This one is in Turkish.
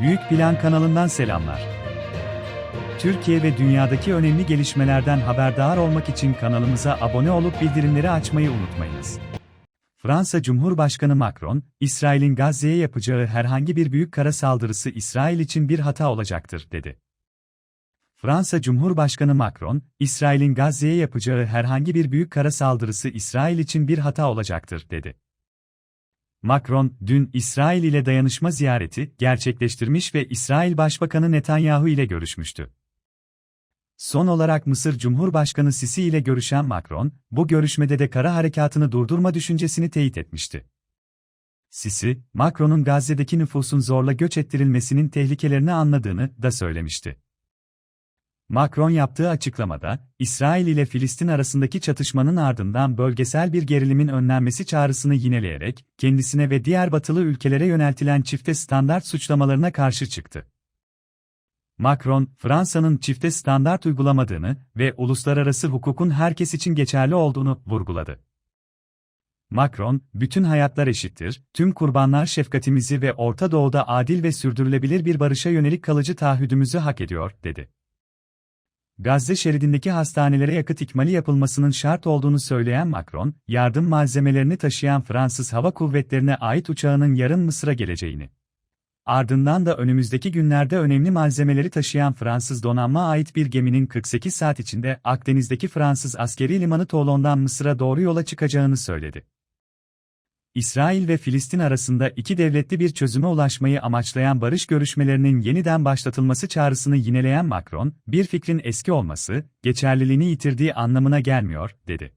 Büyük Plan kanalından selamlar. Türkiye ve dünyadaki önemli gelişmelerden haberdar olmak için kanalımıza abone olup bildirimleri açmayı unutmayınız. Fransa Cumhurbaşkanı Macron, İsrail'in Gazze'ye yapacağı herhangi bir büyük kara saldırısı İsrail için bir hata olacaktır, dedi. Fransa Cumhurbaşkanı Macron, İsrail'in Gazze'ye yapacağı herhangi bir büyük kara saldırısı İsrail için bir hata olacaktır, dedi. Macron, dün İsrail ile dayanışma ziyareti gerçekleştirmiş ve İsrail Başbakanı Netanyahu ile görüşmüştü. Son olarak Mısır Cumhurbaşkanı Sisi ile görüşen Macron, bu görüşmede de kara harekatını durdurma düşüncesini teyit etmişti. Sisi, Macron'un Gazze'deki nüfusun zorla göç ettirilmesinin tehlikelerini anladığını da söylemişti. Macron yaptığı açıklamada, İsrail ile Filistin arasındaki çatışmanın ardından bölgesel bir gerilimin önlenmesi çağrısını yineleyerek, kendisine ve diğer batılı ülkelere yöneltilen çifte standart suçlamalarına karşı çıktı. Macron, Fransa'nın çifte standart uygulamadığını ve uluslararası hukukun herkes için geçerli olduğunu vurguladı. Macron, bütün hayatlar eşittir, tüm kurbanlar şefkatimizi ve Orta Doğu'da adil ve sürdürülebilir bir barışa yönelik kalıcı taahhüdümüzü hak ediyor, dedi. Gazze şeridindeki hastanelere yakıt ikmali yapılmasının şart olduğunu söyleyen Macron, yardım malzemelerini taşıyan Fransız Hava Kuvvetleri'ne ait uçağının yarın Mısır'a geleceğini. Ardından da önümüzdeki günlerde önemli malzemeleri taşıyan Fransız donanma ait bir geminin 48 saat içinde Akdeniz'deki Fransız askeri limanı Toulon'dan Mısır'a doğru yola çıkacağını söyledi. İsrail ve Filistin arasında iki devletli bir çözüme ulaşmayı amaçlayan barış görüşmelerinin yeniden başlatılması çağrısını yineleyen Macron, bir fikrin eski olması, geçerliliğini yitirdiği anlamına gelmiyor, dedi.